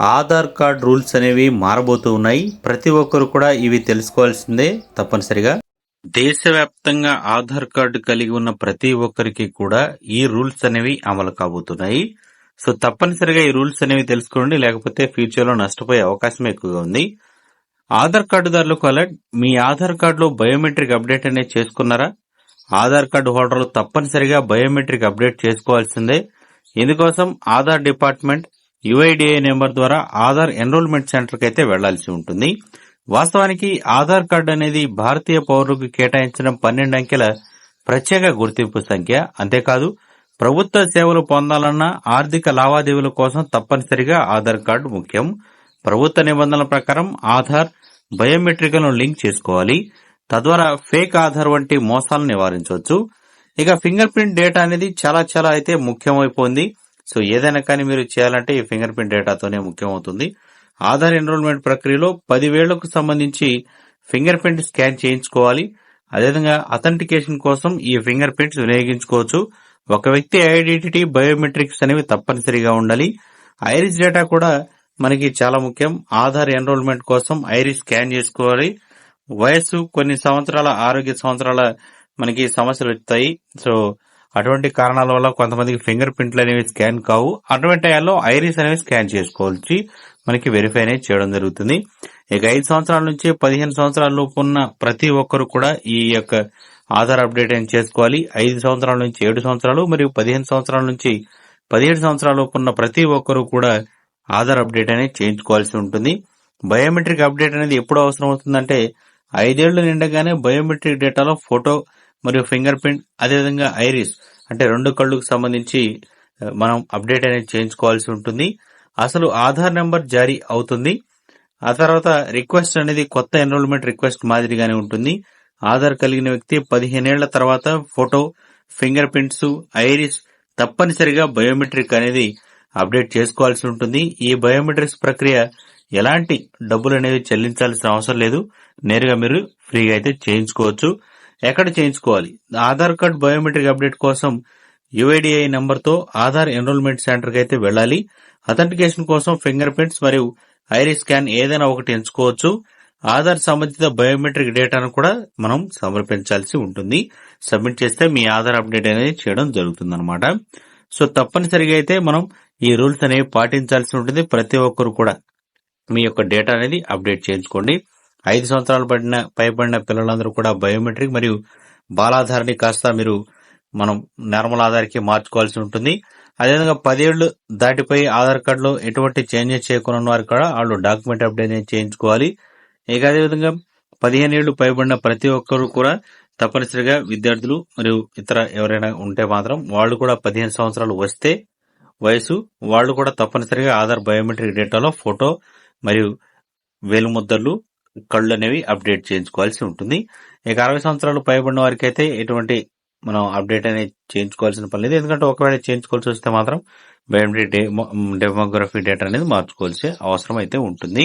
Aadhaar card rules అనేవి మారబోతూ ఉన్నాయి. ప్రతి ఒక్కరు కూడా ఇవి తెలుసుకోవాల్సిందే తప్పనిసరిగా. దేశవ్యాప్తంగా ఆధార్ కార్డు కలిగి ఉన్న ప్రతి ఒక్కరికి కూడా ఈ రూల్స్ అనేవి అమలు కాబోతున్నాయి. సో తప్పనిసరిగా ఈ రూల్స్ అనేవి తెలుసుకోండి. లేకపోతే ఫ్యూచర్లో నష్టపోయే అవకాశం ఎక్కువగా ఉంది. ఆధార్ కార్డుదారులకు అలర్ట్. మీ ఆధార్ కార్డులో బయోమెట్రిక్ అప్డేట్ అనేది చేసుకున్నారా? ఆధార్ కార్డు హోల్డర్లు తప్పనిసరిగా బయోమెట్రిక్ అప్డేట్ చేసుకోవాల్సిందే. ఇందుకోసం ఆధార్ డిపార్ట్మెంట్ యుఐడిఐ నెంబర్ ద్వారా ఆధార్ ఎన్రోల్మెంట్ సెంటర్కి అయితే వెళ్ళాల్సి ఉంటుంది. వాస్తవానికి ఆధార్ కార్డు అనేది భారతీయ పౌరులకు కేటాయించిన పన్నెండు అంకెల ప్రత్యేక గుర్తింపు సంఖ్య. అంతేకాదు ప్రభుత్వ సేవలు పొందాలన్న ఆర్థిక లావాదేవీల కోసం తప్పనిసరిగా ఆధార్ కార్డు ముఖ్యం. ప్రభుత్వ నిబంధనల ప్రకారం ఆధార్ బయోమెట్రిక్లను లింక్ చేసుకోవాలి. తద్వారా ఫేక్ ఆధార్ వంటి మోసాలను నివారించవచ్చు. ఇక ఫింగర్ ప్రింట్ డేటా అనేది చాలా చాలా అయితే ముఖ్యమైపోయింది. సో ఏదైనా కానీ మీరు చేయాలంటే ఈ ఫింగర్ ప్రింట్ డేటాతోనే ముఖ్యమవుతుంది. ఆధార్ ఎన్రోల్మెంట్ ప్రక్రియలో పదివేళ్ళకు సంబంధించి ఫింగర్ ప్రింట్ స్కాన్ చేయించుకోవాలి. అదేవిధంగా అథెంటికేషన్ కోసం ఈ ఫింగర్ ప్రింట్స్ వినియోగించుకోవచ్చు. ఒక వ్యక్తి ఐడెంటిటీ బయోమెట్రిక్స్ అనేవి తప్పనిసరిగా ఉండాలి. ఐరిస్ డేటా కూడా మనకి చాలా ముఖ్యం. ఆధార్ ఎన్రోల్మెంట్ కోసం ఐరిస్ స్కాన్ చేసుకోవాలి. వయస్సు కొన్ని సంవత్సరాల ఆరోగ్య సంవత్సరాల మనకి సమస్యలు వస్తాయి. సో అటువంటి కారణాల వల్ల కొంతమందికి ఫింగర్ ప్రింట్లు అనేవి స్కాన్ కావు. అటువంటి టైంలో ఐరిస్ అనేవి స్కాన్ చేసుకోవచ్చు మనకి వెరిఫై అనేది చేయడం జరుగుతుంది. ఇక ఐదు సంవత్సరాల నుంచి పదిహేను సంవత్సరాల లోపు ఉన్న ప్రతి ఒక్కరు కూడా ఈ యొక్క ఆధార్ అప్డేట్ అని చేసుకోవాలి. ఐదు సంవత్సరాల నుంచి ఏడు సంవత్సరాలు మరియు పదిహేను సంవత్సరాల నుంచి పదిహేడు సంవత్సరాల లోపు ఉన్న ప్రతి ఒక్కరు కూడా ఆధార్ అప్డేట్ అనేది చేయించుకోవాల్సి ఉంటుంది. బయోమెట్రిక్ అప్డేట్ అనేది ఎప్పుడు అవసరం అవుతుందంటే ఐదేళ్ళు నిండగానే బయోమెట్రిక్ డేటాలో ఫోటో మరియు ఫింగర్ ప్రింట్ అదేవిధంగా ఐరిస్ అంటే రెండు కళ్ళకు సంబంధించి మనం అప్డేట్ అనేది చేయించుకోవాల్సి ఉంటుంది. అసలు ఆధార్ నెంబర్ జారీ అవుతుంది. ఆ తర్వాత రిక్వెస్ట్ అనేది కొత్త ఎన్రోల్మెంట్ రిక్వెస్ట్ మాదిరిగానే ఉంటుంది. ఆధార్ కలిగిన వ్యక్తి పదిహేనేళ్ళ తర్వాత ఫోటో ఫింగర్ ప్రింట్స్ ఐరిస్ తప్పనిసరిగా బయోమెట్రిక్ అనేది అప్డేట్ చేసుకోవాల్సి ఉంటుంది. ఈ బయోమెట్రిక్స్ ప్రక్రియ ఎలాంటి డబ్బులు అనేవి చెల్లించాల్సిన అవసరం లేదు. నేరుగా మీరు ఫ్రీగా అయితే చేయించుకోవచ్చు. ఎక్కడ చేయించుకోవాలి? ఆధార్ కార్డ్ బయోమెట్రిక్ అప్డేట్ కోసం యుఐడిఐ నెంబర్తో ఆధార్ ఎన్రోల్మెంట్ సెంటర్కి అయితే వెళ్ళాలి. అథెంటికేషన్ కోసం ఫింగర్ ప్రింట్స్ మరియు ఐరిస్ స్కాన్ ఏదైనా ఒకటి ఎంచుకోవచ్చు. ఆధార్ సంబంధిత బయోమెట్రిక్ డేటాను కూడా మనం సమర్పించాల్సి ఉంటుంది. సబ్మిట్ చేస్తే మీ ఆధార్ అప్డేట్ అనేది చేయడం జరుగుతుంది సో తప్పనిసరిగా అయితే మనం ఈ రూల్స్ అనేవి పాటించాల్సి ఉంటుంది. ప్రతి ఒక్కరు కూడా మీ యొక్క డేటా అనేది అప్డేట్ చేయించుకోండి. ఐదు సంవత్సరాలు పడిన పైబడిన పిల్లలందరూ కూడా బయోమెట్రిక్ మరియు బాలాధార్ని కాస్త మీరు మనం నార్మల్ ఆధార్కి మార్చుకోవాల్సి ఉంటుంది. అదేవిధంగా పదేళ్ళు దాటిపోయి ఆధార్ కార్డులో ఎటువంటి చేంజెస్ చేయకుండా ఉన్న వారు కూడా వాళ్ళు డాక్యుమెంట్ అప్డేట్ అనేది చేయించుకోవాలి. ఇక అదేవిధంగా పదిహేను ఏళ్ళు పైబడిన ప్రతి ఒక్కరు కూడా తప్పనిసరిగా విద్యార్థులు మరియు ఇతర ఎవరైనా ఉంటే మాత్రం వాళ్ళు కూడా పదిహేను సంవత్సరాలు వస్తే వయసు వాళ్ళు కూడా తప్పనిసరిగా ఆధార్ బయోమెట్రిక్ డేటాలో ఫోటో మరియు వేలుముద్రలు కళ్ళు అనేవి అప్డేట్ చేయించుకోవాల్సి ఉంటుంది. ఇక అరవై సంవత్సరాలు పైబడిన వారికి అయితే ఎటువంటి మనం అప్డేట్ అనేది చేయించుకోవాల్సిన పని లేదు. ఎందుకంటే ఒకవేళ చేయించుకోవాల్సి వస్తే మాత్రం బయోమెట్రిక్ డెమోగ్రఫీ డేటా అనేది మార్చుకోవాల్సి అవసరం అయితే ఉంటుంది.